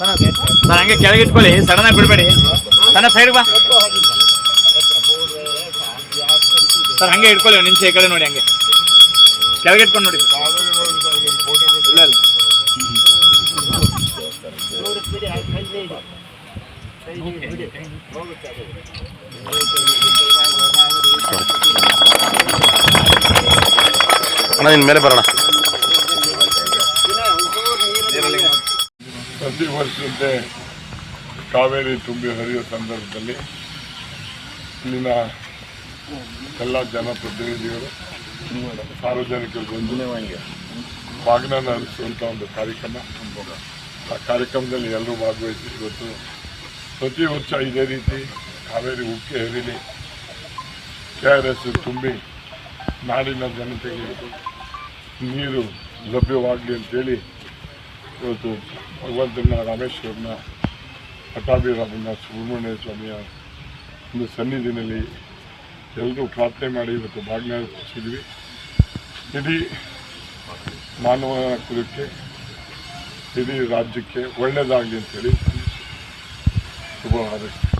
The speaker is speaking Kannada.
ಸರ್, ಹಂಗೆ ಕೆಳಗೆ ಇಟ್ಕೊಳ್ಳಿ ಸಡನ್ ಆಗಿ ಬಿಡಬೇಡಿ. ಸಣ್ಣ ಸೈಡ್ ಬಾ. ಸರ್, ಹಂಗೆ ಇಟ್ಕೊಳ್ಳಿ, ಒಂದು ನಿಮಿಷ ಈ ಕಡೆ ನೋಡಿ ಹಂಗೆ. ಕೆಳಗೆ ಇಟ್ಕೊಂಡು ನೋಡಿ. ಇಲ್ಲ ಇಲ್ಲ ಅಣ್ಣ ಇನ್ಮೇಲೆ ಮೇಲೆ ಬರೋಣ. ಪ್ರತಿ ವರ್ಷದಂತೆ ಕಾವೇರಿ ತುಂಬಿ ಹರಿಯುವ ಸಂದರ್ಭದಲ್ಲಿ ಇಲ್ಲಿನ ಎಲ್ಲ ಜನಪ್ರತಿನಿಧಿಗಳು ಸಾರ್ವಜನಿಕರು ಬಂದು ಬಾಗಿನ ಹರಿಸುವಂಥ ಒಂದು ಕಾರ್ಯಕ್ರಮ. ಆ ಕಾರ್ಯಕ್ರಮದಲ್ಲಿ ಎಲ್ಲರೂ ಭಾಗವಹಿಸಿ ಇವತ್ತು ಪ್ರತಿ ವರ್ಷ ಇದೇ ರೀತಿ ಕಾವೇರಿ ಉಕ್ಕಿ ಹರಿಲಿ, ಕೆ ಆರ್ ಎಸ್ ತುಂಬಿ ನಾಡಿನ ಜನತೆಗೆ ನೀರು ಲಭ್ಯವಾಗಲಿ ಅಂತೇಳಿ ಇವತ್ತು ಭಗವಂತನ ರಾಮೇಶ್ವರನ ಪಟ್ಟಾಭಿರಾಮನ ಸುಬ್ರಹ್ಮಣ್ಯ ಸ್ವಾಮಿಯ ಒಂದು ಸನ್ನಿಧಿನಲ್ಲಿ ಎಲ್ಲರೂ ಪ್ರಾರ್ಥನೆ ಮಾಡಿ ಇವತ್ತು ಭಾಗವಹಿಸಿದ್ವಿ ಇಡೀ ಮಾನವ ಕುಲಕ್ಕೆ ಇಡೀ ರಾಜ್ಯಕ್ಕೆ ಒಳ್ಳೆಯದಾಗಲಿ ಅಂತೇಳಿ ಶುಭ ಹಾರೈಸ್ತೀನಿ